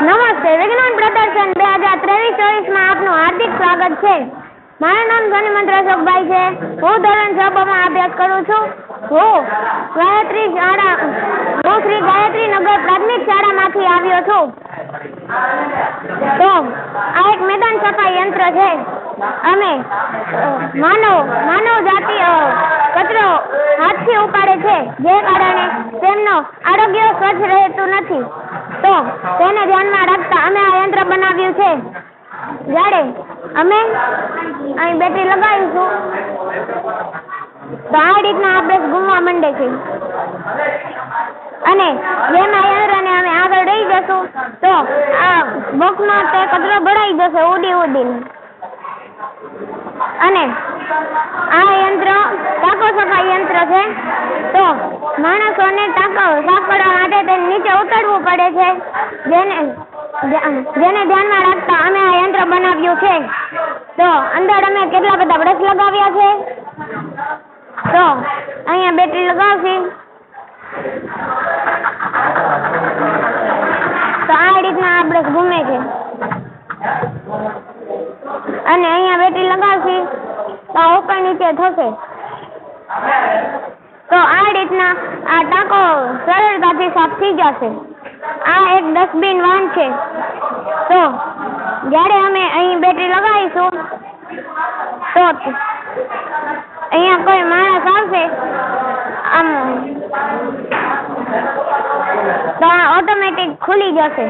નમસ્તે, વિજ્ઞાન પ્રદર્શન બે હજાર ત્રેવીસ, ચોવીસમાં આપનું હાર્દિક સ્વાગત છે. મારું નામ ધ્વનિમંત્ર અશોકભાઈ છે. હું ધોરણ છ માં અભ્યાસ કરું છું. હું ગાયત્રી શાળા, હું શ્રી ગાયત્રી નગર પ્રાથમિક શાળામાંથી આવ્યો તો આ એક મેદાન સફાઈ યંત્ર છે. અમે માનવ માનવ જાતિ કચરો હાથથી ઉપાડે છે. જે કારણે તેમનો આરોગ્ય સ્વચ્છ રહેતું નથી. તો તેને ધ્યાનમાં રાખતા અમે આ યંત્ર બનાવ્યું છે. જ્યારે અમે અહીં બેટરી લગાવીશું, તો આ રીતના આપણે ગુમવા માંડે છે. અને જેમ આગળ તો આ બોક્સનો તે કચરો ભરાઈ જશે ઉડી ઉડીને. અને આ યંત્ર ટાંકો સફાઈ યંત્ર છે, તો માણસોને ટાંકો સાફ કરવા માટે તેને નીચે ઉતરવું પડે છે. જેને જેને ધ્યાનમાં રાખતા અમે આ યંત્ર બનાવ્યું છે. તો અંદર અમે કેટલા બધા બ્રશ લગાવ્યા છે? તો અહીંયા તો આ રીતના ઘૂમે છે. અને અહીંયા બેટરી લગાવશે, તો ઉપર નીચે થશે. તો આ રીતના આ ટાંકો સરળતાથી સાફ થઈ જશે. આ એક ડસ્ટબિન વાન છે. તો જ્યારે અમે અહીં બેટરી લગાવીશું, તો અહીંયા કોઈ માણસ આવશે, આમ, તો ઓટોમેટિક ખુલી જશે.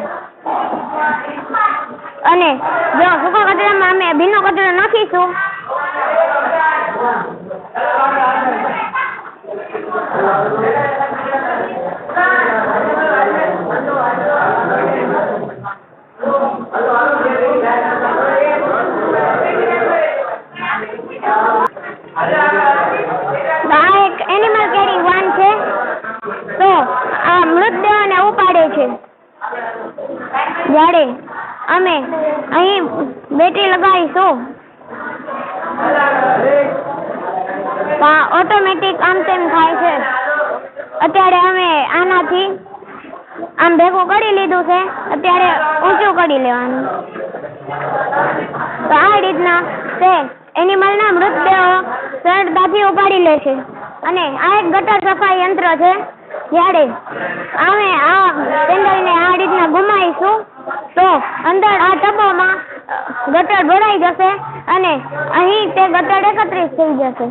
અને જો સૂકા કચરામાં અમે ભીનો કચરો નાખીશું જ્યારે અમે અહીં બેટરી લગાવીશું. ઓટોમેટિક આમ તેમ થાય છે. અત્યારે અમે આનાથી આમ ભેગું કરી લીધું છે. અત્યારે ઊંચું કરી લેવાનું. તો આ રીતના તે એનિમલના મૃતદેહો સરળતાથી ઉપાડી લે છે. અને આ એક ગટર સફાઈ યંત્ર છે. જ્યારે અમે આ અંદર આ ટબોમાં ગટર ભરાઈ જશે અને અહીં તે ગટર એકત્રિત થઈ જશે.